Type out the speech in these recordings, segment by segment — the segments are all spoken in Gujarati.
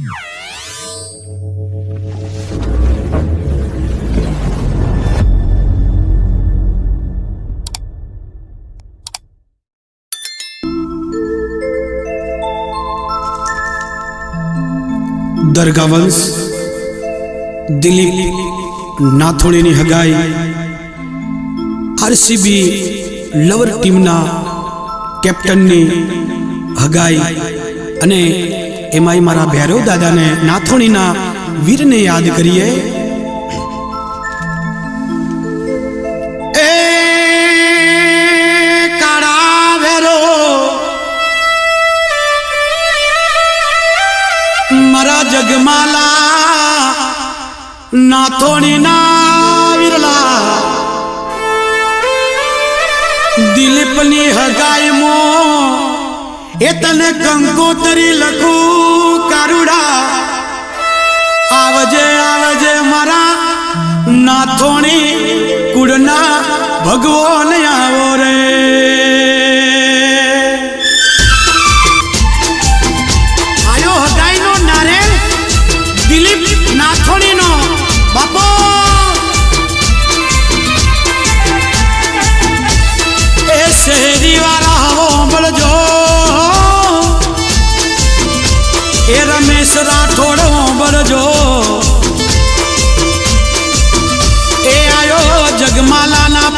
દરગાહ વંશ દિલીપ નાથોણીની હગાઈ આરસીબી લવર ટીમના કેપ્ટનની હગાઈ અને એમાંય મારા ભૈરવ દાદાને નાથોણીના વીરને યાદ કરીએ. મારા જગમાલા નાથોણી ના વિરલા, દિલીપની હગાઈ મો એ તને કંકોતરી લખું કારુડા. આવજે આવજે મારા નાથોણી કુડના ભગવાન આવો રે.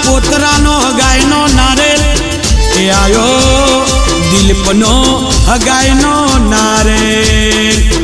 પોતરાનો હગાઈનો નારેલ એ આયો દિલપનો હગાઈનો નારેલ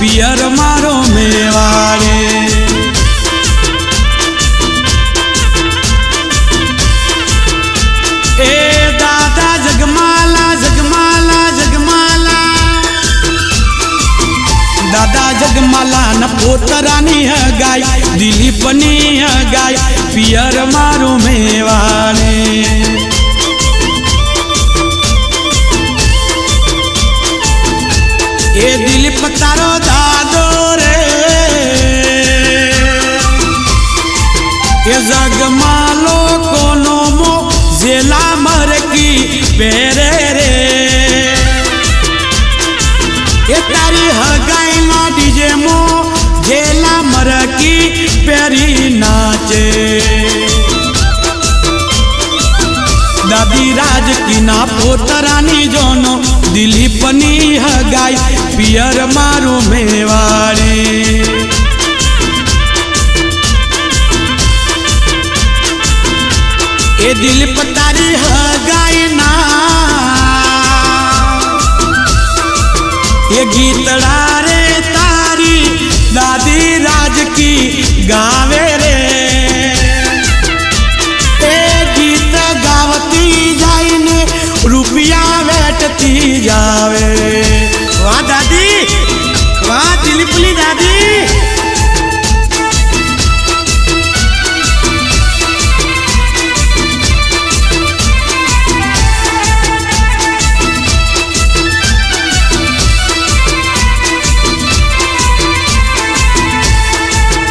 પિયર મારો મેવાડે. એ દાદા જગમાલા જગમાલા જગમાલા. દાદા જગમાલા ન પોતરાની હગાઈ, દિલીપની ગાય પિયર મારું મેવાડે. એ જગમાલો કોનો મો જેલા મરકી પહેરે રે. એ તારી હગાઈ નો ડીજે મો જેલા મરકી પહેરી નાચે. દાદી રાજકીના પોતરાની જોનો દિલીપની હગાઈ પિયર મારું મેવાડે. એ દિલ પતારી હગાઈ ના એ ગીતડા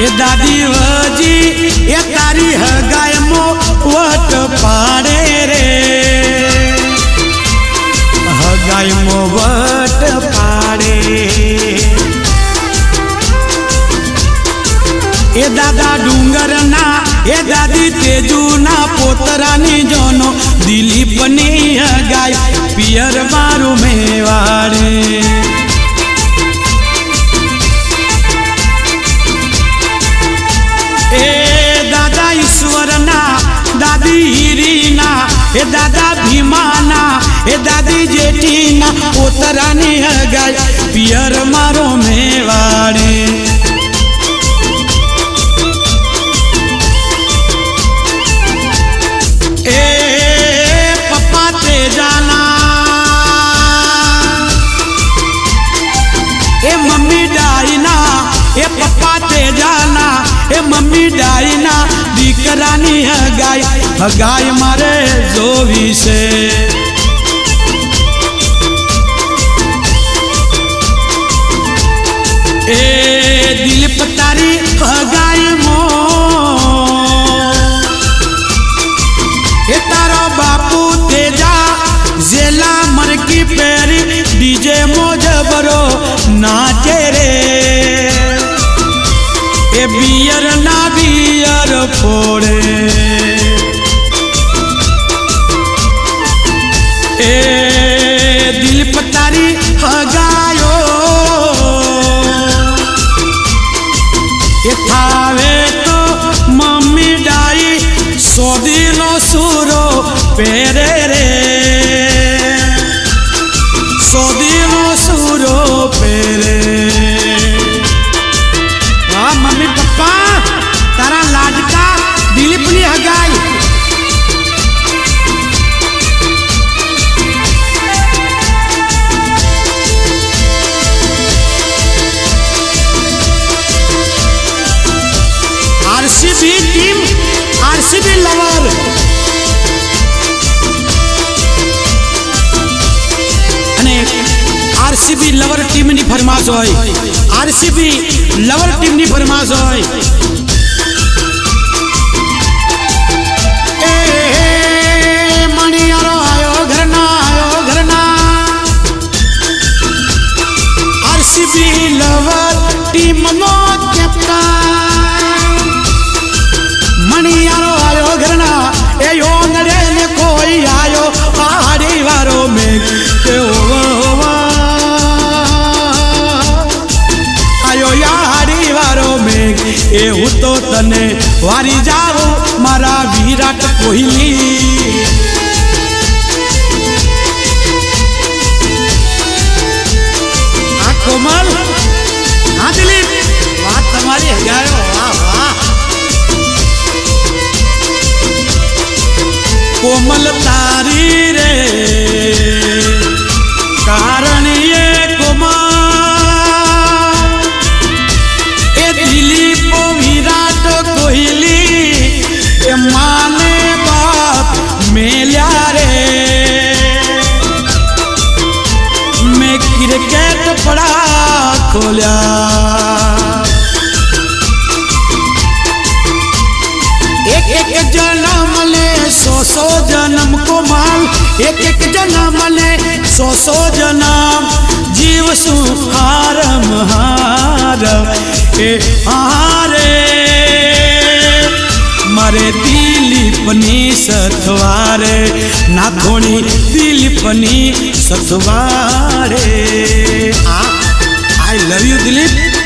એ દાદી વજી એ તારી હગાય મો વટ પાડે રે. હગાય મો વટ પાડે. એ દાદા ડુંગરના, એ દાદી તેજુના પોતરાની જોનો દિલીપની હગાય પિયર મારું મેવાડે. દાદી હીરીના એ દાદા ભીમાના એ દાદી જેઠીના પોતરાની હગાઈ મારે જોવી છે એ દિલ તારી હગાય મો. એ તારો બાપુ તેજા જેલા મરકી પેરી ડીજે મોજબરો નાચે રે. એ બિયર ના બિયર ફોડે. હગાયો એ થાવે તો મમ્મી ડાઈ સોદીનો સુરો પહેરે આરસીબી લવર ટીમની ફરમાશ હોય. લવર ટીમનો એ હું તો તને વારી જાઉં મારા વિરાટ કોહલી. કપડા ખોલ્યા એક એક જન્મ લે સો સો જન્મ કો માલ એક એક જન્મ લે સો સો જન્મ જીવ સુહારમ હાર એ હારે મારે દિલીપની સથવારે નાખોણી દિલીપની સથવારે. આ આઈ લવ યુ દિલીપ.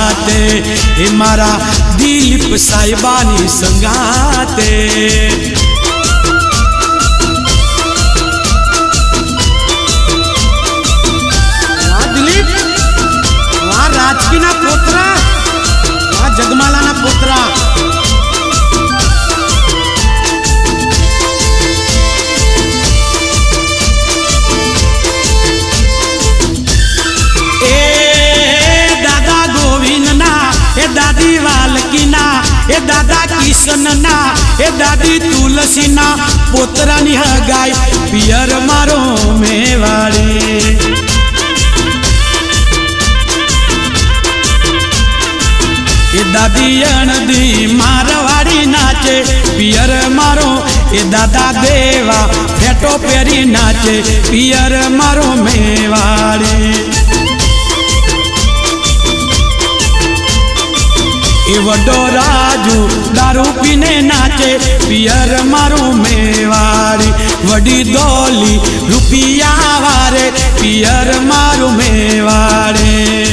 એ મારા દિલીપ સાહેબાની સંગાતે. દાદી વાલકીના એ દાદા કિશનના, એ દાદી તુલસીના, પોતરાની હગાઈ, પિયર મારો મેવાડી. એ દાદી અણદી મારવાડી નાચે, પિયર મારો, એ દાદા દેવા, ફેટો પહેરી નાચે, પિયર મારો મેવાડી. એ વડો રાજુ, દારૂ પીને નાચે, પિયર મારું મેવાડી, વડી ડોલી રૂપિયા વારે, પિયર મારું મેવાડે.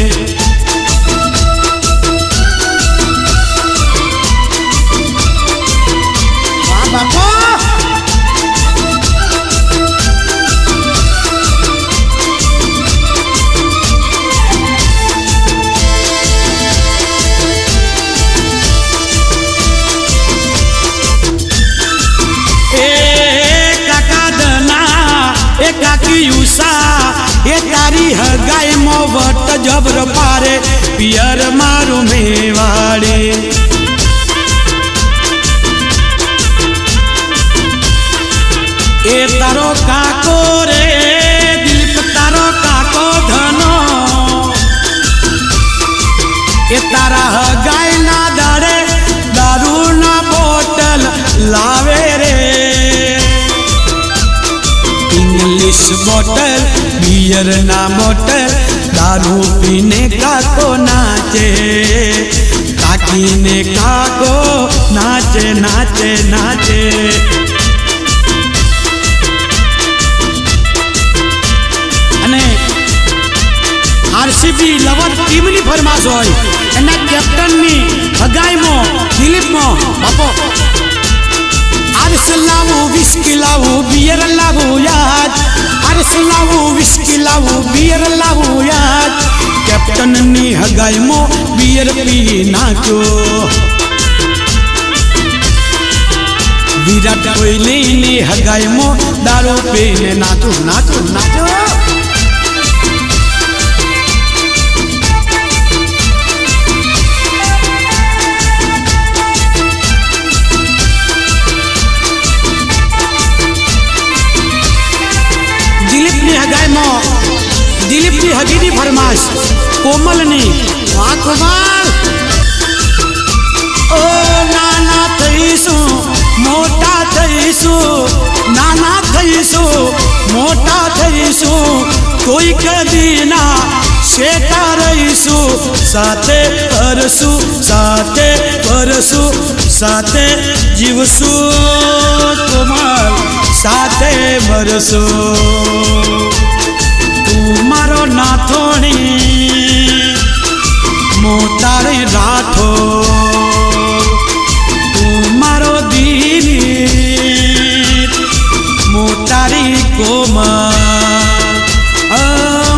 જબર પારે પિયર મારું મેવાડે. એ તારો કાકો રે, દિલીપ તારો કાકો ધનો. એ તારા હગાઈ ના દાડે દારૂ ના બોટલ લાવે રે. ઇંગ્લિશ બોટલ બિયર ના બોટલ દારૂ પીને કાકો નાચે કાકીને કાકો નાચે નાચે નાચે અને આરસીબી લવર ટીમની ફરમાશ હોય, એના કેપ્ટનની હગાઈમાં, દિલીપમાં, બાપો આરસ લાવું, વિસ્કી લાવું, બિયર લાવું, યાદ આરસ લાવું, વિસ્કી લાવું બિયર લાવું યાદ કેપ્ટનની હગાઈમાં બિયર પી નાખ્યો વિરાટ કોહલીની હગાઈમાં દારૂ પીને નાચું નાચું, નાચો. દિલીપની હજીની ફરમાશ. કોમલની વાહ ઓ નાના થઈશું, મોટા થઈશું, નાના થઈશું, મોટા થઈશું કોઈ કદી ના શેઠા રહીશું, સાથે કરશું સાથે કરશું, સાથે જીવશું, કોમલ, સાથે મરશું. મારો નાથોણી મોતારે રાઠો. તું મારો દીની મોતારી કોમા.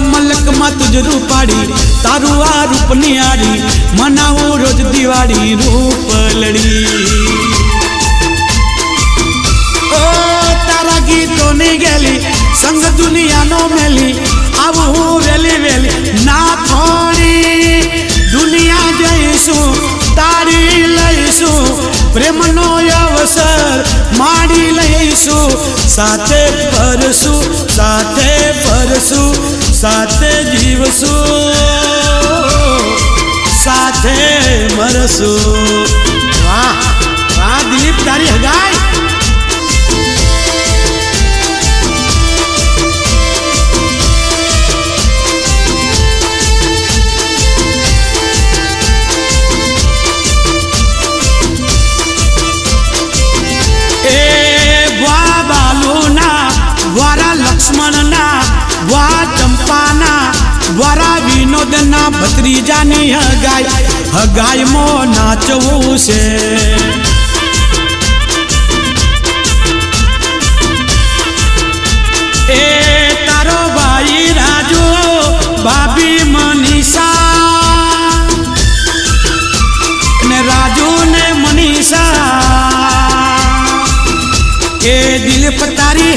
મલકમાં તુજ રૂપાડી તારું આ રૂપની આડી મનાવું રોજ દિવાળી રૂપલડી સંગ દુનિયાનો મેલી આવું વેલી વેલી ના થોડી દુનિયા જઈશું તારી લઈશું, પ્રેમનો અવસર માડી લઈશું. સાથે ફરશું સાથે ફરશું સાથે જીવશું, સાથે મરશું. વાહ વાહ દિલીપ તારી હગાઈ. ભત્રીજાની હગાઈ હગાઈમાં નાચવું છે. એ તારો ભાઈ રાજુ, ભાભી મનીષા ને રાજુ ને મનીષા. એ દિલ પર તારી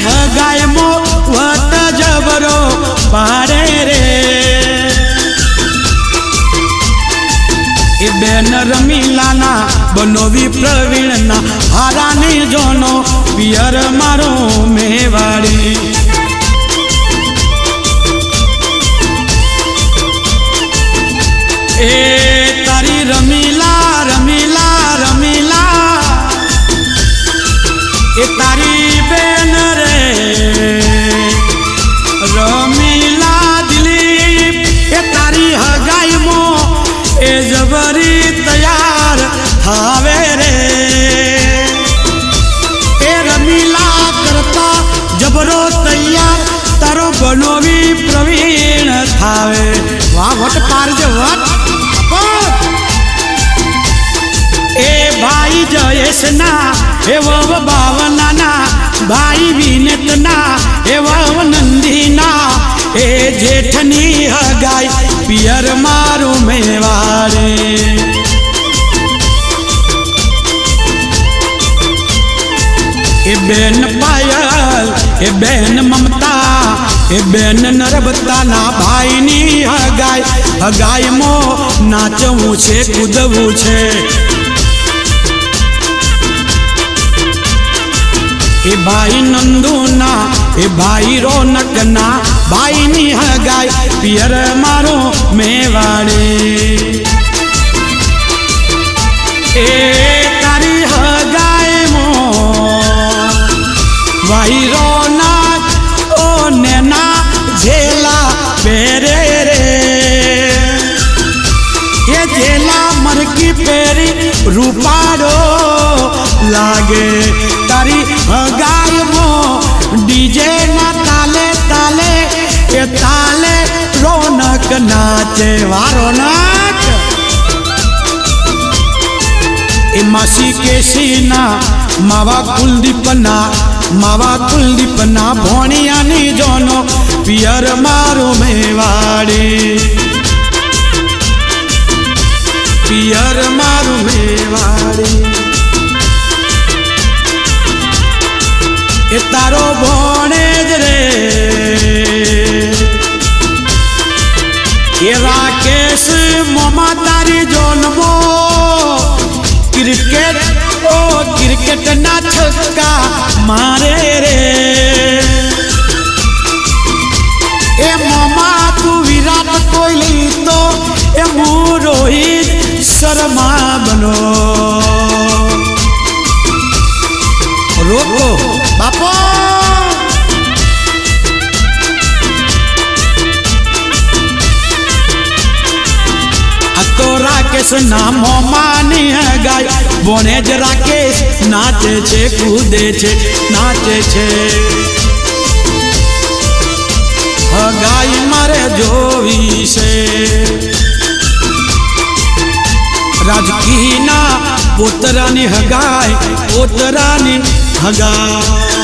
એ બેન રમીલાના બનોવી પ્રવીણના હારાની જોનો પિયર મારો મેવાડી. એ જયેશના એ ભાવનાના, ભાઈ વિનતના, એ નંદીના, એ જેઠની હગાઈ, પિયર મારું મેવાડે એ બેન પાયલ, એ બેન મમતા, એ બેન નરબતાના ભાઈની હગાઈ મો નાચવું છે, કૂદવું છે. ભાઈ નંદુના, એ ભાઈ રોનકના ભાઈની હગાઈ, પિયર મારો મેવાડે. એ તારી હગાઈ મો ભાઈ રોનક, ઓ ઝેલા એ જેલા મરકી પેરી રૂપાડો લાગે. ડીજે ના તાલે તાલે એ તાલે રોનક નાચે, વારો નાચ. એ માસી કેસીના, માવા કુલદીપના માવા કુલદીપના ભોણિયાની જોનો, પિયર મારું મેવાડી ક્રિકેટ ના છક્કા મારે રે. એ મામા તું વિરાટ કોહલી તો એ હું રોહિત શર્મા બનો. રોકો, બાપો! આ તો રાકેશ ના મોમાની હગાઈ બોને જ રાકેશ નાચે છે, કૂદે છે, નાચે છે. હગાઈ મારે જોવી છે રાજકીના પોતરાની હગાય પોતરાની હગાઈ